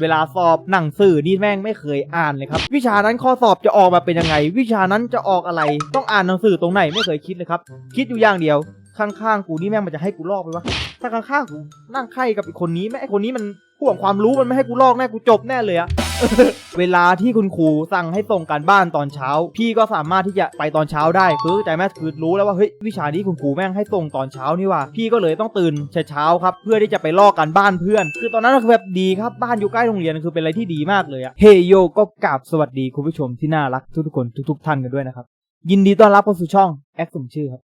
เวลาสอบหนังสือนี่แม่งไม่เคยอ่านเลยครับ วิชานั้นข้อสอบจะออกมาเป็นยังไง วิชานั้นจะออกอะไร ต้องอ่านหนังสือตรงไหนไม่เคยคิดเลยครับ คิดอยู่อย่างเดียว ข้างๆกูนี่แม่งมันจะให้กูลอกไปวะถ้าข้างๆกูนั่งไข่กับอีกคนนี้แม่ไอคนนี้มันห่วงความรู้มันไม่ให้กูลอกแน่กูจบแน่เลยอะ เวลาที่คุณครูสั่งให้ส่งการบ้านตอนเช้า พี่ก็สามารถที่จะไปตอนเช้าได้คือใจแม่คือรู้แล้วว่าเฮ้ยวิชานี้คุณครูแม่งให้ส่งตอนเช้านี่ว่า พี่ก็เลยต้องตื่นเช้าครับเพื่อที่จะไปลอกการบ้านเพื่อน คือตอนนั้นคือแบบดีครับบ้านอยู่ใกล้โรงเรียนคือเป็นอะไรที่ดีมากเลยอะเฮโยก็กราบสวัสดีคุณผู้ชมที่น่ารักทุกๆคนทุก ๆ ท่านกันด้วยนะครับยินดีต้อนรับเข้าสู่ช่องแอคสมชื่อครับ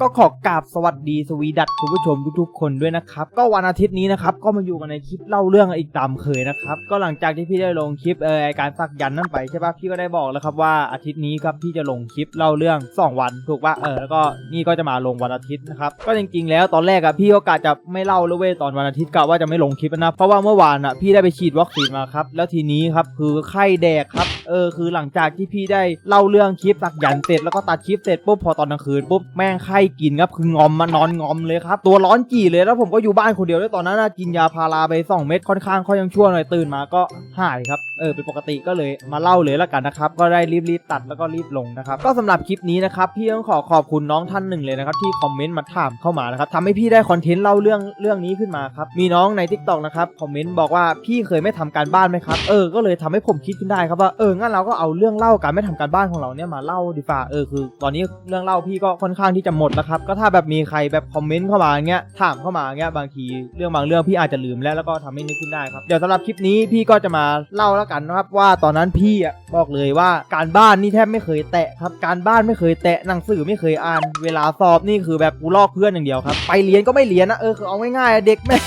ก็ขอกราบสวัสดีสวีดัตคุณผู้ชมทุกๆคนด้วยนะครับ ก็วันอาทิตย์นี้นะครับ ก็มาอยู่กันในคลิปเล่าเรื่องอีกตามเคยนะครับ ก็หลังจากที่พี่ได้ลงคลิปเออการสักยันต์นั่นไปใช่ปะพี่ก็ได้บอกแล้วครับว่าอาทิตย์นี้ครับพี่จะลงคลิปเล่าเรื่อง 2 วันถูกปะเออแล้วก็นี่ก็จะมาลงวันอาทิตย์นะครับก็จริงๆ แล้วตอนแรกอะพี่ก็กะจะไม่เล่าเลยเว้ยตอนวันอาทิตย์กะว่าจะไม่ลงคลิปนะเพราะว่าเมื่อวานอะพี่ได้ไปฉีดวัคซีนมาครับแล้วทีนี้ครับคือไข้แดกครับเออคือหลังจากที่พี่ได้เล่าเรื่องคลิปสักยันเสร็จแล้วก็ตัดคลิปเสร็จปุ๊บพอตอนกลางคืนปุ๊บแม่งไข้กินครับคืองอมมานอนงอมเลยครับตัวร้อนจี่เลยแล้วผมก็อยู่บ้านคนเดียวด้วยตอนนั้นกินยาพาราไป2เม็ดค่อนข้างค่อยยังชั่วหน่อยตื่นมาก็หายครับเออเป็นปกติก็เลยมาเล่าเลยละกันนะครับก็ได้รีบๆตัดแล้วก็รีบลงนะครับก็สำหรับคลิปนี้นะครับพี่ต้องขอขอบคุณน้องท่านหนึ่งเลยนะครับที่คอมเมนต์มาถามเข้ามานะครับทำให้พี่ได้คอนเทนต์เล่าเรื่องเรื่องนี้ขึ้นมาครับมีน้องใน t ิ k t o k นะครับคอมเมนต์บอกว่าพี่เคยไม่ทำการบ้านไหมครับเออก็เลยทำให้ผมคิดขึ้นได้ครับว่าเอองั้นเราก็เอาเรื่องเล่าการไม่ทำการบ้านของเราเนี่ยมาเล่าดีฝ่าเออคือ ตอนนี้เรื่องเล่าพี่ก็ค่อนข้างที่จะหมดแล้วครับก็ถ้าแบบมีใครแบบคอมเมนต์เข้ามาอย่างเงี้ยถามเข้ามาอย่างเงี้ยบางทีเรื่องบางเรื่องพี่อาจจะลืมแล้วแล้วก็ทำให้นึกขึ้นได้ครับเดี๋ยวสำหรับคลิปนี้พี่ก็จะมาเล่าแล้วกันนะครับว่าตอนนั้นพี่อะบอกเลยว่าการบ้านนี่แทบไม่เคยแตะครับการบ้านไม่เคยแตะหนังสือไม่เคยอ่าน เวลาสอบนี่คือแบบกูลอกเพื่อนอย่างเดียวครับไปเรียนก็ไม่เรียนนะเออคือเอาง่ายๆเด็กแม่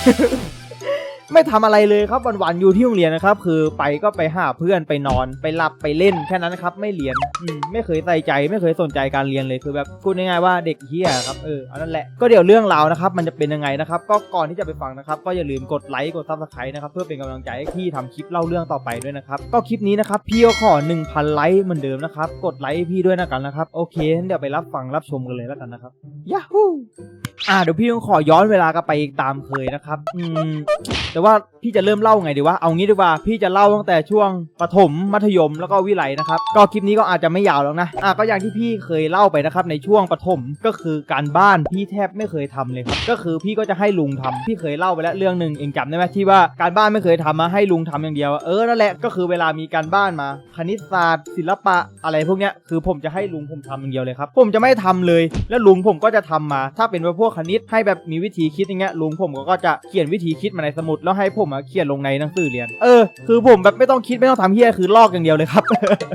ไม่ทำอะไรเลยครับวันๆอยู่ที่โรงเรียนนะครับ คือไปก็ไปหาเพื่อนไปนอนไปหลับไปเล่นแค่นั้นครับไม่เรียนอืมไม่เคยใส่ใจ ไม่เคยสนใจการเรียนเลยคือแบบพูดง่ายๆว่าเด็กเฮียครับเออเอันนั้นแหละก็เดี๋ยวเรื่องราวนะครับ มันจะเป็นยังไงนะครับ ก็ก่อนที่จะไปฟังนะครับ ก็อย่าลืมกดไลค์กดซับสไครต์นะครับเพื่อเป็นกำลังใจให้พี่ทำคลิปเล่าเรื่องต่อไปด้วยนะครับ ก็คลิปนี้นะครับพี่ก็ขอ 1,000 ไลค์เหมือนเดิมนะครับกดไลค์ให้พี่ด้วยนะกันนะครับโอเคเดี๋ยวไปรับฟังรับชมกันเลยแล้วกันนะครับยาฮูอ่าเดี๋ยวพี่ต้องขอย้อนเวลากลับไปอีกตามเคยนะครับอืมแต่ว่าพี่จะเริ่มเล่าไงดีวะเอางี้ดีกว่าพี่จะเล่าตั้งแต่ช่วงประถมมัธยมแล้วก็วิไลนะครับก็คลิปนี้ก็อาจจะไม่ยาวแล้วนะอะก็อย่างที่พี่เคยเล่าไปนะครับในช่วงประถมก็คือการบ้านพี่แทบไม่เคยทำเลยครับก็คือพี่ก็จะให้ลุงทำพี่เคยเล่าไปแล้วเรื่องหนึ่งเองจำได้ไหมที่ว่าการบ้านไม่เคยทำมาให้ลุงทำอย่างเดียว เออนั่นแหละก็คือเวลามีการบ้านมา คณิตศาสตร์ศิลปะอะไรพวกเนี้ยคือผมจะให้ลุงผมทำอย่างเดียวเลยครับผมจะไม่ทำเลย แล้วลุงผมก็จะทำมา ถ้าเป็นพวกคณิตให้แบบมีวิธีคิดอย่างเงี้ยลุงผมก็จะเขียนวิธีคิดมาในสมุดแล้วให้ผมอะเขียนลงในหนังสือเรียน เออ คือผมแบบไม่ต้องคิดไม่ต้องทำเฮียคือลอกอย่างเดียวเลยครับ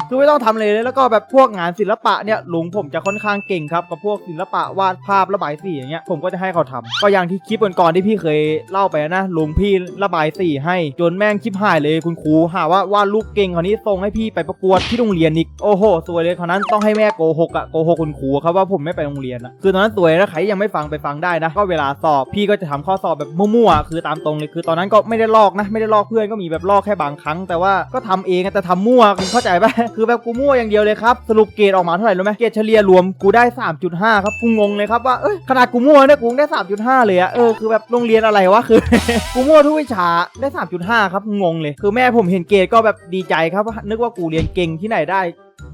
คือไม่ต้องทำเลยแล้วก็แบบพวกงานศิลปะเนี่ยลุงผมจะค่อนข้างเก่งครับกับพวกศิลปะวาดภาพระบายสีอย่างเงี้ยผมก็จะให้เขาทำก็อย่างที่คลิปก่อนๆที่พี่เคยเล่าไปนะลุงพี่ระบายสีให้จนแม่งชิบหายเลยคุณครูหาว่าวาดรูปเก่งคนนี้ส่งให้พี่ไปประกวดที่โรงเรียนอีกโอ้โหสวยเลยคราวนั้นต้องให้แม่โกหกอะโกหกคุณครูครับว่าผมไม่ไปโรงเรียนอะคือตอนนั้นสวยนะใครยังไม่ฟังไปฟังได้นะ ก็เวลาสอบพี่ก็จะทำข้อสอบแบบมั่วๆคือตามตรงเลยคือตอนนั้นก็ไม่ได้ลอกนะ ไม่ได้ลอกเพื่อนก็มีแบบลอกแค่บางครั้ง แต่ว่าก็ทำเองแต่ทำมั่วคุณเข้าใจปะคือแบบกูมั่วอย่างเดียวเลยครับสรุปเกรดออกมาเท่าไหร่รู้ไหมเกรดเฉลี่ยรวมกูได้ 3.5 ครับกูงงเลยครับว่าเอ้ยขนาดกูมั่วเนี่ยกูได้ 3.5 เลยอะเออคือแบบโรงเรียนอะไรวะคือกูมั่วทุกวิชาได้ 3.5 ครับงงเลย คือแม่ผมเห็นเกรดก็แบบดีใจครับว่านึกว่ากูเรียนเก่งที่ไหนได้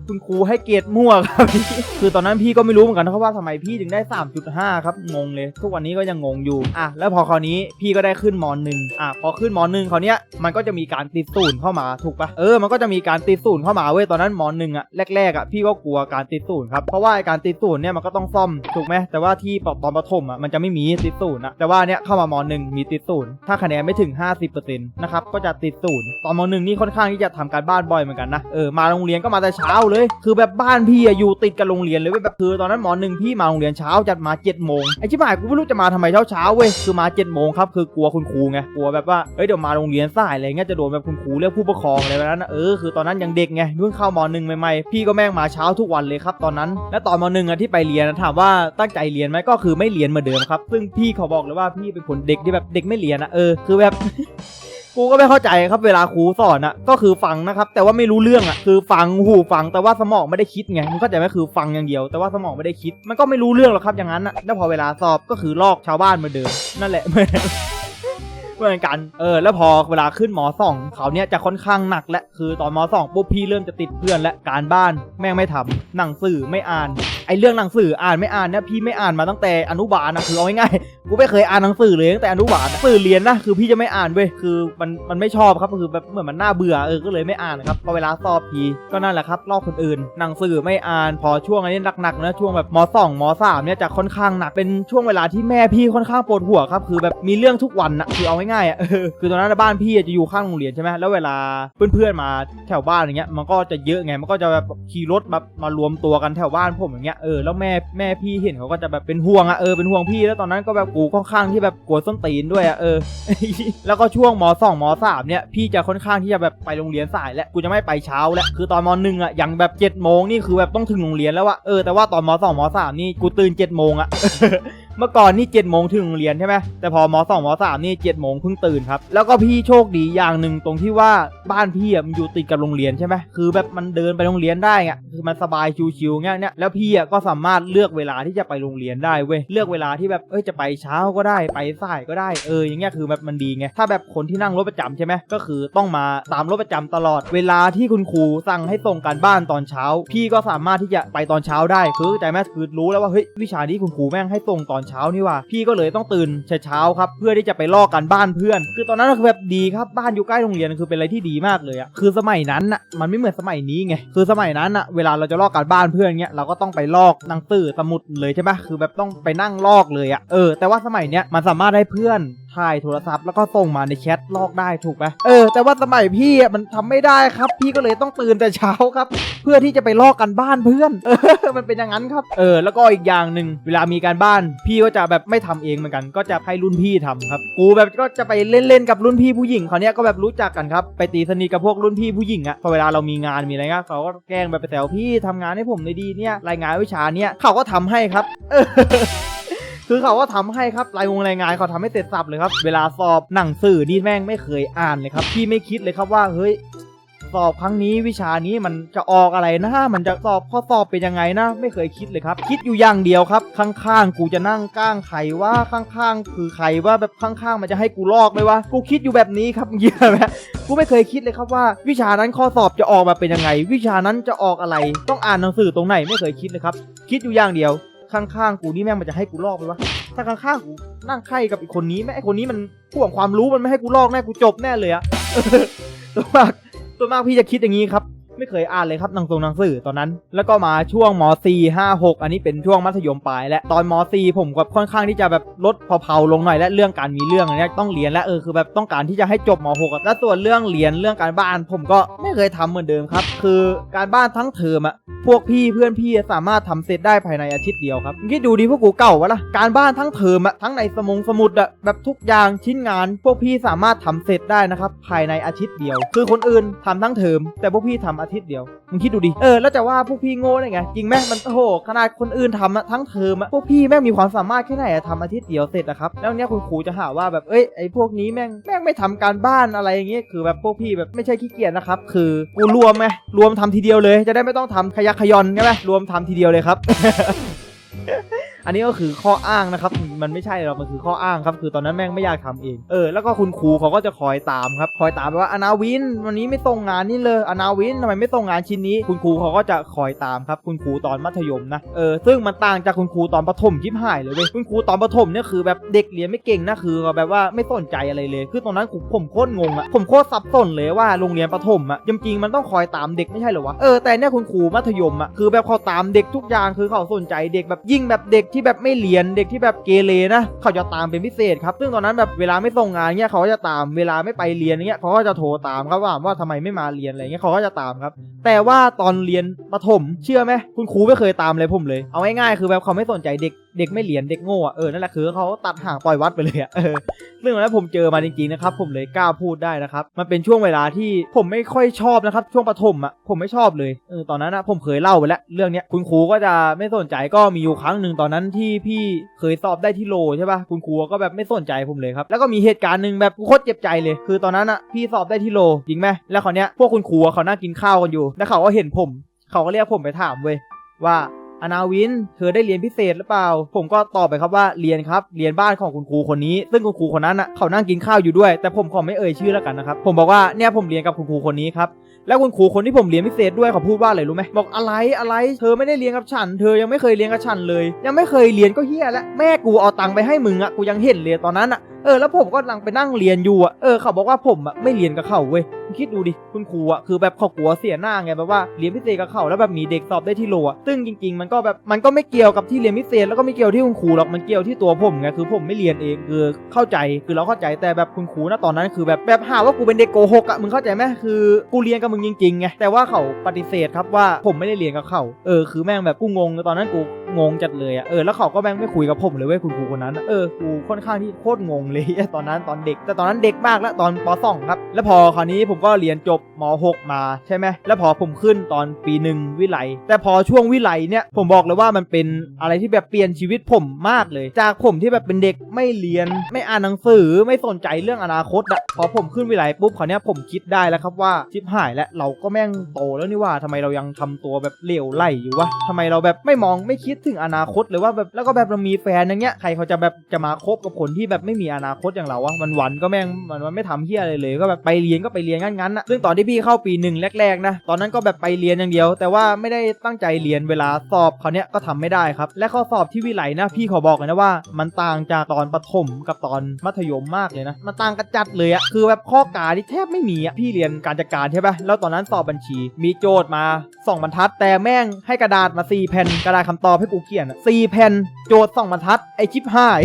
คุณครูให้เกรดมั่วครับพี่คือตอนนั้นพี่ก็ไม่รู้เหมือนกันนะครับว่าทำไมพี่ถึงได้ 3.5 ครับงงเลย ทุกวันนี้ก็ยังงงอยู่อะแล้วพอคราวนี้พี่ก็ได้ขึ้นมหนึ่งอะพอขึ้นมหนึ่งคราวเนี้ยมันก็จะมีการติดศูนย์เข้ามาถูกปะเออมันก็จะมีการติดศูนย์เข้ามาเว้ยตอนนั้นมหนึ่งอะแรกๆอะพี่ก็กลัวการติดศูนย์ครับเพราะว่าการติดศูนย์เนี่ยมันก็ต้องซ่อมถูกไหมแต่ว่าที่ปตอนประถมอะมันจะไม่มีติดศูนย์นะแต่ว่าเนี้ยเข้ามามหนึ่งมีติดศูนย์ถ้าคะแนนไม่ถึง 50%นะครับก็จะติดศูนย์ตอนมหนึ่งนี่ค่อนข้างที่จะทำการบ้านบ่อยเหมือนกันนะเออมาโรงเรียนก็มาแต่เช้าเลยคือแบบบ้านพี่อะอยู่ติดกับโรงเรียนเลยเว้ยแบบคือตอนนั้นมหนึ่งพี่มาโรงเรียนเช้าจัดมา7จ็ดโมงไอ้ชิบหายกูไม่รู้จะมาทำไมเช้าเช้าเว้ยคือมา7จ็ดโมงครับคือกลัวคุณครูไงกลัวแบบว่าเอ้ยเดี๋ยวมาโรงเรียนสายอะไรเงี้ยจะโดนแบบคุณครูเรียกผู้ปกครองอะไรแบบนั้นนะเออคือตอนนั้นยังเด็กไงเพิ่งเข้ามหนึ่งใหม่ๆพี่ก็แม่งมาเช้าทุกวันเลยครับตอนนั้น และตอนมหนึ่งอะที่ไปเรียนอะถามว่าตั้งใจเรียนไหมก็คือไม่เรียนเหมือนเดิมครับ ซึ่งพี่เขาบอกเลยว่าพี่เป็นคนเด็กที่แบบเด็กไม่เรียนอะเออคือแบบ กูก็ไม่เข้าใจครับเวลาครูสอนอะก็คือฟังนะครับ แต่ว่าไม่รู้เรื่องอะคือฟังหูฟังแต่ว่าสมองไม่ได้คิดไงมึงเข้าใจไหมคือฟังอย่างเดียว แต่ว่าสมองไม่ได้คิด มันก็ไม่รู้เรื่องหรอกครับอย่างนั้นอะแล้วพอเวลาสอบก็คือลอกชาวบ้านมาเดิมนั่นแหละ เหมือนกัน เออ แล้วพอเวลาขึ้นมสองเขาเนี่ยจะค่อนข้างหนักและ คือตอนมสองปุ๊บพี่เริ่มจะติดเพื่อนและ การบ้านแม่งไม่ทำหนังสือไม่อ่าน ไอเรื่องหนังสืออ่านไม่อ่านเนี่ยพี่ไม่อ่านมาตั้งแต่อนุบาลนะคือเอาง่ายๆ กูไม่เคยอ่านหนังสือเลยตั้งแต่อนุบาลสื่อเรียนนะ คือพี่จะไม่อ่านเว้ย คือมันมันไม่ชอบครับ คือแบบเหมือนมันน่าเบื่อ เออ ก็เลยไม่อ่านครับ พอเวลาสอบพีก็นั่นแหละครับลอกคนอื่น หนังสือไม่อ่าน พอช่วงอันนี้หนักๆนะ ช่วงแบบมสองมสามเนี่ยจะค่อนข้างหนัก เป็นช่วงเวลาที่แม่พี่ค่อนข้างปวดหัวครับ คือแบบมีเรื่องทุกวันนะคือเอาง่ายๆอะคือตอนนั้นบ้านพี่จะอยู่ข้างโรงเรียนใช่ไหมแล้วเวลาเพื่อนๆมาแถวบ้านอย่างเงี้ยมันก็จะเยอะไงมันก็จะแบบขี่รถมามารวมตัวกันแถวบ้านผมอย่างเงี้ยเออแล้วแม่แม่พี่เห็นเขาก็จะแบบเป็นห่วงอะเออเป็นห่วงพี่แล้วตอนนั้นก็แบบกูค่อนข้างที่แบบกลัวส้นตีนด้วยอะเออ แล้วก็ช่วงมสองมสามเนี่ยพี่จะค่อนข้างที่จะแบบไปโรงเรียนสายแล้วกูจะไม่ไปเช้าแล้วคือตอนมหนึ่งอะยังแบบ7จ็ดโมงนี่คือแบบต้องถึงโรงเรียนแล้วอะเออแต่ว่าตอนมสองมสามนี่กูตื่น7จ็ดโมงอะ เมื่อก่อนนี่7จ็ดโมงถึงโรงเรียนใช่ไหมแต่พอมสองมสามนี่7จ็ดโมงเพิ่งตื่นครับ แล้วก็พี่โชคดีอย่างหนึ่งตรงที่ว่าบ้านพี่อะมันอยู่ติดกับโรงเรียนใช่ไหมคือแบบมันเดินไปโรงเรียนได้อะคือมันสบายชิวๆเงี้ยเนี่ยแล้วพี่อะก็สามารถเลือกเวลาที่จะไปโรงเรียนได้เว้ยเลือกเวลาที่แบบเอ้ยจะไปเช้าก็ได้ไปสายก็ได้เอออย่างเงี้ยคือแบบมันดีไงถ้าแบบคนที่นั่งรถประจำใช่ไหมก็คือต้องมาตามรถประจำตลอด เวลาที่คุณครูสั่งให้ส่งการบ้านตอนเช้า พี่ก็สามารถที่จะไปตอนเช้าได้คือใจไหมคือรู้แล้วว่าเฮ้ยวิชานี้คุณครูแม่งให้ส่งตอนเช้านี่ว่าพี่ก็เลยต้องตื่นเช้าครับเพื่อที่จะไปลอกกันบ้านเพื่อน คือตอนนั้นก็คือแบบดีครับบ้านอยู่ใกล้โรงเรียนคือเป็นอะไรที่ดีมากเลยอะคือสมัยนั้นน่ะมันไม่เหมือนสมัยนี้ไงคือสมัยนั้นน่ะเวลาเราจะลอกการบ้านเพื่อนเงี้ยเราก็ต้องไปลอกหนังสือสมุดเลยใช่ไหมคือแบบต้องไปนั่งลอกเลยอะเออแต่ว่าสมัยเนี้ยมันสามารถให้เพื่อน ถ่ายโทรศัพท์แล้วก็ส่งมาในแชทลอกได้ถูกไหมเออแต่ว่าสมัยพี่อะมันทำไม่ได้ครับ พี่ก็เลยต้องตื่นแต่เช้าครับ เพื่อที่จะไปลอกกันบ้านเพื่อนเออมันเป็นอย่างนั้นครับ เออ แล้วก็อีกอย่างหนึ่งเวลามีการบ้าน พี่ก็จะแบบไม่ทำเองเหมือนกัน ก็จะให้รุ่นพี่ทำครับ กูแบบก็จะไปเล่นๆกับรุ่นพี่ผู้หญิงเขาเนี้ยก็แบบรู้จักกันครับไปตีสนิทกับพวกรุ่นพี่ผู้หญิงอะพอเวลาเรามีงานมีอะไรเงี้ยเขาก็แกล้งแบบไปแซวพี่ทำงานให้ผมเลยดีเนี่ยรายงานวิชาเนี้ยเขาก็ทำให้ครับ คือเขาก็ทำให้ครับรายงรายงานเขาทำให้เสร็จสับเลยครับ เวลาสอบหนังสือนี่แม่งไม่เคยอ่านเลยครับพี่ไม่คิดเลยครับว่าเฮ้ยสอบครั้งนี้วิชานี้มันจะออกอะไรนะ มันจะสอบข้อสอบเป็นยังไงนะ ไม่เคยคิดเลยครับ คิดอยู่อย่างเดียวครับ ข้างๆ กูจะนั่งก้างใครว่าข้างๆ คือใครว่าแบบข้างๆ มันจะให้กูลอกไหมวะ กูคิดอยู่แบบนี้ครับเยี่ยมไหมกูไม่เคยคิดเลยครับว่า วิชานั้นข้อสอบจะออกมาเป็นยังไง วิชานั้นจะออกอะไร ต้องอ่านหนังสือตรงไหนไม่เคยคิดเลยครับ คิดอยู่อย่างเดียว ข้างๆกูนี่แม่งมันจะให้กูลอกไหมวะถ้าข้างๆกูนั่งไข่กับอีกคนนี้แม่ไอคนนี้มันพ่วงความรู้มันไม่ให้กูลอกแน่กูจบแน่เลยอะตัวมากส่วนมากพี่จะคิดอย่างนี้ครับ ไม่เคยอ่านเลยครับหนังสือหนังสือตอนนั้น แล้วก็มาช่วงม .4 5 6 อันนี้เป็นช่วงมัธยมปลายและตอนม .4 ผมก็ค่อนข้างที่จะแบบลดเผาๆลงหน่อยและเรื่องการมีเรื่องอันเนี้ยต้องเรียนและเออคือแบบต้องการที่จะให้จบม .6 และส่วนเรื่องเรียนเรื่องการบ้าน ผมก็ไม่เคยทำเหมือนเดิมครับ คือการบ้านทั้งเทอมอะพวกพี่เพื่อนพี่สามารถทำเสร็จได้ภายในอาทิตย์เดียวครับคิดดูดิพวกกูเก่าวะล่ะการบ้านทั้งเทอมอะทั้งในสมงสมุดอะแบบทุกอย่างชิ้นงาน พวกพี่สามารถทำเสร็จได้นะครับภายในอาทิตย์เดียว คือคนอื่นทำทั้งเทอมแต่พวกพี่ทำอาทิตย์เดียวมึงคิดดูดิเออแล้วจะว่าพวกพี่โง่ได้ไงจริงไหมมันโอ้โหขนาดคนอื่นทำอะทั้งเทอมอะพวกพี่แม่งมีความสามารถแค่ไหนอะทำอาทิตย์เดียวเสร็จอะครับแล้วเนี้ยคุณครูจะหาว่าแบบเอ้ยไอ้พวกนี้แม่งแม่งไม่ทำการบ้านอะไรอย่างเงี้ยคือแบบพวกพี่แบบไม่ใช่ขี้เกียจนะครับคือกูรวมไงรวมทำทีเดียวเลย จะได้ไม่ต้องทำขยักขยอนใช่ไหมรวมทำทีเดียวเลยครับ อันนี้ก็คือข้ออ้างนะครับ มันไม่ใช่หรอกมันคือข้ออ้างครับคือตอนนั้นแม่งไม่อยากทำเองเออแล้วก็คุณครูเขาก็จะคอยตามครับคอยตามว่าอนาวินวันนี้ไม่ส่งงานนี่เลยอนาวินทำไมไม่ส่งงานชิ้นนี้ คุณครูเขาก็จะคอยตามครับ คุณครูตอนมัธยมนะเออซึ่งมันต่างจากคุณครูตอนประถมชิบหายเลยเว้ยคุณครูตอนประถมเนี่ยคือแบบเด็กเรียนไม่เก่งนะคือแบบว่าไม่สนใจอะไรเลย คือตอนนั้นผมผมโคตรงงอะผมโคตรสับสนเลยว่าโรงเรียนประถมอะจริงๆมันต้องคอยตามเด็กไม่ใช่เหรอวะเออแต่เนี่ยคุณครูมัธยมอะคือแบบเขาตามเด็กทุกอย่างคือเขาสนใจเด็กแบบยิ่งแบบเด็กที่แบบไม่เรียนเด็กที่แบบเกเรนะเขาจะตามเป็นพิเศษครับซึ่งตอนนั้นแบบเวลาไม่ส่งงานเงี้ยเขาก็จะตามเวลาไม่ไปเรียนเงี้ยเขาก็จะโทรตามครับว่าว่าทำไมไม่มาเรียนอะไรเงี้ยเขาก็จะตามครับ แต่ว่าตอนเรียนประถมเชื่อไหมคุณครูไม่เคยตามเลยผมเลย เอาง่ายๆคือแบบเขาไม่สนใจเด็ก เด็กไม่เรียนเด็กโง่อะเออนั่นแหละคือเขาตัดห่างปล่อยวัดไปเลยอะเออซึ่งนั้นผมเจอมาจริงๆนะครับ ผมเลยกล้าพูดได้นะครับมันเป็นช่วงเวลาที่ผมไม่ค่อยชอบนะครับ ช่วงประถมอะผมไม่ชอบเลยเออตอนนั้นนะผมเคยเล่าไปแล้วเรื่องเนี้ยคุณครูก็จะไม่สนใจก็มีอยู่ครั้งหนึ่งตอนนั้นที่พี่เคยสอบได้ที่โลใช่ปะคุณครูก็แบบไม่สนใจผมเลยครับแล้วก็มีเหตุการณ์หนึ่งแบบโคตรเจ็บใจเลย คือตอนนั้นอะพี่สอบได้ที่โลจริงไหมแล้วคราวเนี้ยพวกคุณครูเขานั่งกินข้าวกันอยู่แล้วเขาก็เห็นผม เขาก็เรียกผมไปถามเว้ยว่า อนาวิน เธอได้เรียนพิเศษหรือเปล่า ผมก็ตอบไปครับว่าเรียนครับ เรียนบ้านของคุณครูคนนี้ ซึ่งคุณครูคนนั้นอะเขานั่งกินข้าวอยู่ด้วย แต่ผมขอไม่เอ่ยชื่อแล้วกันนะครับ ผมบอกว่าเนี่ยผมเรียนกับคุณครูคนนี้ครับ แล้วคุณครูคนที่ผมเรียนพิเศษด้วยเขาพูดว่าอะไรรู้ไหมบอกอะไรอะไรเธอไม่ได้เรียนกับฉัน เธอยังไม่เคยเรียนกับฉันเลย ยังไม่เคยเรียนก็เฮี้ยแล้วแม่กูเอาตังค์ไปให้มึงอะกูยังเห็นเลยตอนนั้นอะเออแล้วผมก็กำลังไปนั่งเรียนอยู่อะเออเขาบอกว่าผมอะไม่เรียนกับเขาเว้ยคิดดูดิคุณครูอะคือแบบเขากลัวเสียหน้าไงแบบว่าเรียนพิเศษกับเขาแล้วแบบมีเด็กสอบได้ที่โลอะซึ่งจริง ๆ มันก็แบบมันก็ไม่เกี่ยวกับที่เรียนพิเศษแล้วก็ไม่เกี่ยวที่คุณครูหรอกมันเกี่ยวที่ตัวผมไงคือผมไม่เรียนเองคือเข้าใจคือเราเข้าใจแต่แบบคุณครูณตอนนั้นคือแบบแบบหาว่ากูเป็นเด็กโกหกอะมึงเข้าใจไหมคือกูเรียนกับมึงจริงๆไงแต่ว่าเขาปฏิเสธครับว่าผมไม่ได้เรียนกับเขาเออคือแม่งแบบกูงงตอนนั้นกู งงจัดเลยอะเออแล้วเขาก็แม่งไม่คุยกับผมเลยเว้ยคุณครูคนนั้นอะเออกูค่อนข้างที่โคตรงงเลยตอนนั้นตอนเด็ก แต่ตอนนั้นเด็กมากแล้วตอนป .2 ครับ แล้วพอคราวนี้ผมก็เรียนจบม .6 มาใช่ไหมแล้วพอผมขึ้นตอนปีหนึ่งวิไลแต่พอช่วงวิไลเนี่ยผมบอกเลยว่ามันเป็นอะไรที่แบบเปลี่ยนชีวิตผมมากเลย จากผมที่แบบเป็นเด็กไม่เรียนไม่อ่านหนังสือไม่สนใจเรื่องอนาคตอะพอผมขึ้นวิไลปุ๊บคราวนี้ผมคิดได้แล้วครับว่าชิบหายแล้วเราก็แม่งโตแล้วนี่ว่าทำไมเรายังทำตัวแบบเหลวไหลอยู่วะทำไมเราแบบไม่มองไม่คิดถึงอนาคตเลยว่าแบบแล้วก็แบบเรามีแฟนอย่างเงี้ยใครเขาจะแบบจะมาคบกับคนที่แบบไม่มีอนาคตอย่างเราวะมันวันก็แม่งมันวันไม่ทำเฮียอะไรเลย ก็แบบไปเรียนก็ไปเรียนงั้นๆนะซึ่งตอนที่พี่เข้าปีหนึ่งแรกๆนะตอนนั้นก็แบบไปเรียนอย่างเดียว แต่ว่าไม่ได้ตั้งใจเรียนเวลาสอบเขาเนี้ยก็ทำไม่ได้ครับ และข้อสอบที่วิไลนะพี่ขอบอกเลยนะว่า มันต่างจากตอนประถมกับตอนมัธยมมากเลยนะมันต่างกระจัดเลยอะคือแบบข้อกาที่แทบไม่มีอะพี่เรียนการจัดการใช่ปะแล้วตอนนั้นสอบบัญชีมีโจทย์มาสองบรรทัด แต่แม่งให้กระดาษมาสี่แผ่นกระดาษคำตอบให้กูเขียนอะสี่แผ่นโจทย์สองบรรทัดไอชิปหาย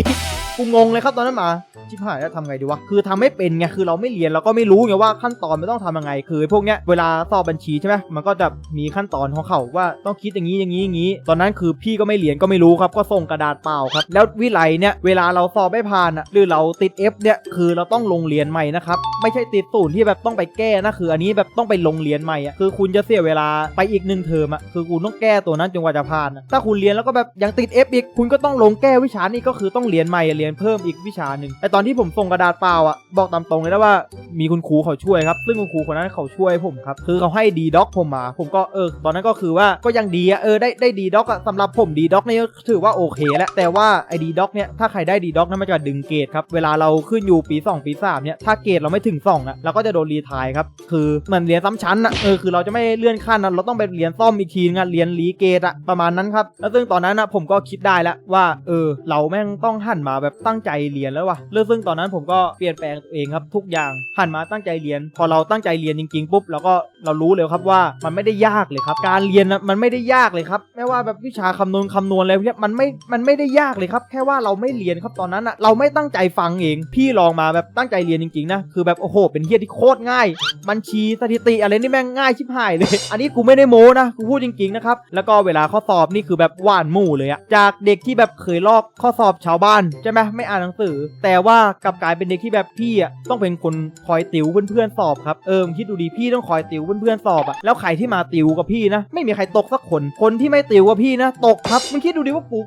กูงงเลยครับตอนนั้นมาชิบหายแล้วทำไงดีวะคือทำไม่เป็นไงคือเราไม่เรียนเราก็ไม่รู้ไงว่าขั้นตอนมันต้องทำยังไงคือพวกเนี้ยเวลาสอบบัญชีใช่ไหมมันก็จะมีขั้นตอนของเขาว่าต้องคิดอย่างนี้อย่างนี้อย่างนี้ ตอนนั้นคือพี่ก็ไม่เรียนก็ไม่รู้ครับก็ส่งกระดาษเปล่าครับ แล้ววิไลเนี่ยเวลาเราสอบไม่ผ่านอะหรือเราติด F เนี่ยคือเราต้องลงเรียนใหม่นะครับไม่ใช่ติดศูนย์ที่แบบต้องไปแก้นะคืออันนี้แบบต้องไปลงเรียนใหม่อะคือคุณจะเสียเวลาไปอีกหนึ่งเทอมอะคือคุณต้องแก้ตัวนั้นจนกว่าจะผ่านถ้าคุณเรียนแล้วก็แบบยังติด F อีกคุณก็ต้องลงแก้วิชานี้ก็คือต้องเรียนใหม่เรียนเพิ่มอีกวิชาหนึ่งแต่ตอนที่ผมส่งกระดาษเปล่าอะบอกตามตรงเลยนะว่ามีคุณครูเขาช่วยครับ ซึ่งคุณครูคนนั้นเขาช่วยผมครับคือเขาให้ดีด็อกผมมา ผมก็เออตอนนั้นก็คือว่าก็ยังดีอะเออได้ได้ดีด็อกอะสำหรับผมดีด็อกนี่ยถือว่าโอเคแล้วแต่ว่าไอ้ดีด็อกเนี่ยถ้าใครได้ดีด็อกนั้นมันจะดึงเกรดครับเวลาเราขึ้นอยู่ปี 2 ปี3เนี่ยถ้าเกรดเราไม่ถึง2อะเราก็จะโดนรีทายครับคือเหมือนเรียนซ้ำชั้นอะเออคือเราจะไม่เลื่อนขั้นนะเราต้องไปเรียนซ่อมอีกทีนึงอะเรียนรีเกรดอะประมาณนั้นครับแล้วซึ่งตอนนั้นอะผมก็คิดได้แล้วว่า เออ เราแม่งต้องหันมาแบบตั้งใจเรียนแล้วว่ะเรื่องซึ่งตอนนั้นผมก็เปลี่ยนแปลงตัวเองครับทุกอย่างหันมาตั้งใจเรียน พอเราตั้งใจเรียนจริงๆปุ๊บเราก็เรารู้เลยครับว่ามันไม่ได้ยากเลยครับ การเรียนนะมันไม่ได้ยากเลยครับไม่ว่าแบบวิชาคำนวณคำนวณอะไรพวกเนี้ยมันไม่มันไม่ได้ยากเลยครับ แค่ว่าเราไม่เรียนครับตอนนั้นอะเราไม่ตั้งใจฟังเอง พี่ลองมาแบบตั้งใจเรียนจริงๆนะคือแบบโอ้โหเป็นเฮียที่โคตรง่าย บัญชีสถิติอะไรนี่แม่งง่ายชิบหายเลย อันนี้กูไม่ได้โม้นะกูพูดจริงๆนะครับแล้วก็เวลาข้อสอบนี่คือแบบหว่านหมู่เลยอะจากเด็กที่แบบเคยลอกข้อสอบชาวบ้านใช่ไหมไม่อ่านหนังสือ แต่ว่ากลับกลายเป็นเด็กที่แบบพี่อะต้องเป็นคนคอยติวเพื่อนๆสอบครับเออมึงคิดดูดีพี่ต้องคอยติวเพื่อนๆสอบอะแล้วใครที่มาติวกับพี่นะ ไม่มีใครตกสักคนคนที่ไม่ติวกับพี่นะ ตกครับมึงคิดดูดีว่ากู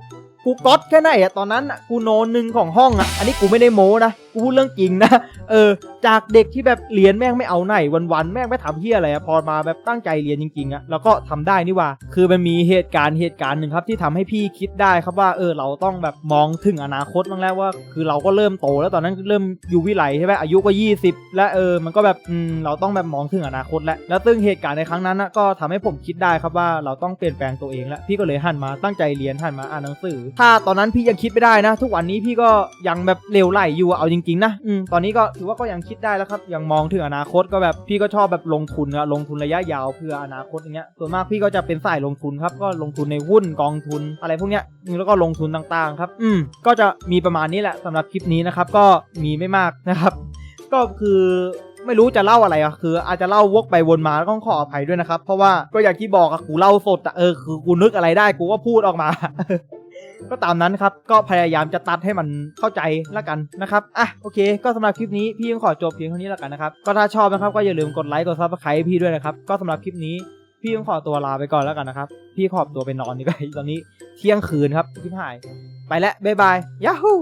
กูก๊อตแค่ไหนอะตอนนั้นอะกูโนนหนึ่งของห้องอะอันนี้กูไม่ได้โม้นะกูพูดเรื่องจริงนะเออ จากเด็กที่แบบเรียนแม่งไม่เอาไหนวันๆแม่งไม่ทำเฮียอะไรอะพอมาแบบตั้งใจเรียนจริงๆอะแล้วก็ทำได้นี่ว่า คือมันมีเหตุการณ์เหตุการณ์หนึ่งครับที่ทำให้พี่คิดได้ครับว่าเออเราต้องแบบมองถึงอนาคตบ้างแล้วว่า คือเราก็เริ่มโตแล้วตอนนั้นเริ่มอยู่วิไลใช่ไหมอายุก็ 20 และเออมันก็แบบอืมเราต้องแบบมองถึงอนาคตแล้วแล้วซึ่งเหตุการณ์ในครั้งนั้นนะก็ทำให้ผมคิดได้ครับว่าเราต้องเปลี่ยนแปลงตัวเองแล้วพี่ก็เลยหันมาตั้งใจเรียนหันมาอ่านหนังสือถ้าตอนนั้นพี่ยังคิดไม่ได้นะ ทุกวันนี้พี่ก็ยังแบบเลวไหลอยู่อะเอาจริงๆนะอืมตอนนี้ก็ถือว่าก็ยังคิดได้แล้วครับยังมองถึงอนาคตก็แบบพี่ก็ชอบแบบลงทุนอะลงทุนระยะยาวเพื่ออนาคตอย่างเงี้ยส่วนมากพี่ก็จะเป็นสายลงทุนครับก็ลงทุนในหุ้นกองทุนอะไรพวกเนี้ยอืมแล้วก็ลงทุนต่างๆครับ อืมก็จะมีประมาณนี้แหละสำหรับคลิปนี้นะครับก็มีไม่มากนะครับ ก็คือไม่รู้จะเล่าอะไรอะคือ อาจจะเล่าวกไปวนมาก็ต้องขออภัยด้วยนะครับ เพราะว่าก็อย่างที่บอกอะกูเล่าสดอะเออคือกูนึกอะไรได้กูก็พูดออกมา ก็ตามนั้นครับ ก็พยายามจะตัดให้มันเข้าใจแล้วกันนะครับอะโอเค ก็สำหรับคลิปนี้พี่ยังขอจบเพียงเท่านี้แล้วกันนะครับก็ถ้าชอบนะครับก็อย่าลืมกดไลค์กดซับสไครต์พี่ด้วยนะครับก็สำหรับคลิปนี้พี่ต้องขอตัวลาไปก่อนแล้วกันนะครับ พี่ขอบตัวไปนอนดีกว่าตอนนี้เที่ยงคืนครับพี่หาย ไปแล้ว บ๊ายบายยาฮู